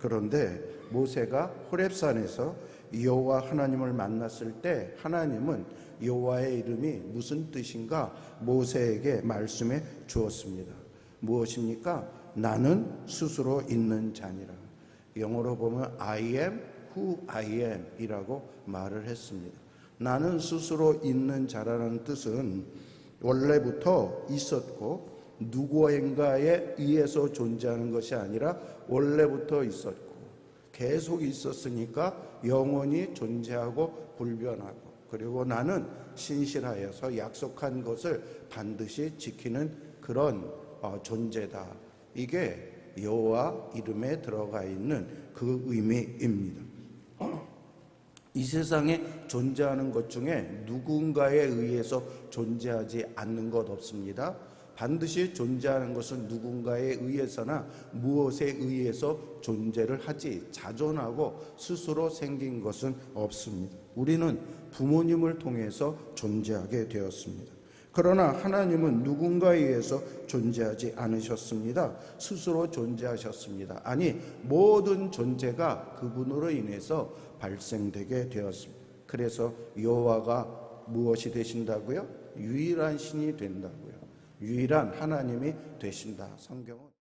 그런데 모세가 호렙산에서 여호와 하나님을 만났을 때 하나님은 여호와의 이름이 무슨 뜻인가 모세에게 말씀해 주었습니다. 무엇입니까? 나는 스스로 있는 자니라. 영어로 보면 I am who I am 이라고 말을 했습니다. 나는 스스로 있는 자라는 뜻은 원래부터 있었고 누구인가에 의해서 존재하는 것이 아니라 원래부터 있었고 계속 있었으니까 영원히 존재하고 불변하고 그리고 나는 신실하여서 약속한 것을 반드시 지키는 그런 어, 존재다. 이게 여호와 이름에 들어가 있는 그 의미입니다. 이 세상에 존재하는 것 중에 누군가에 의해서 존재하지 않는 것 없습니다. 반드시 존재하는 것은 누군가에 의해서나 무엇에 의해서 존재를 하지 자존하고 스스로 생긴 것은 없습니다. 우리는 부모님을 통해서 존재하게 되었습니다. 그러나 하나님은 누군가에 의해서 존재하지 않으셨습니다. 스스로 존재하셨습니다. 아니, 모든 존재가 그분으로 인해서 발생되게 되었습니다. 그래서 여호와가 무엇이 되신다고요? 유일한 신이 된다고요. 유일한 하나님이 되신다. 성경은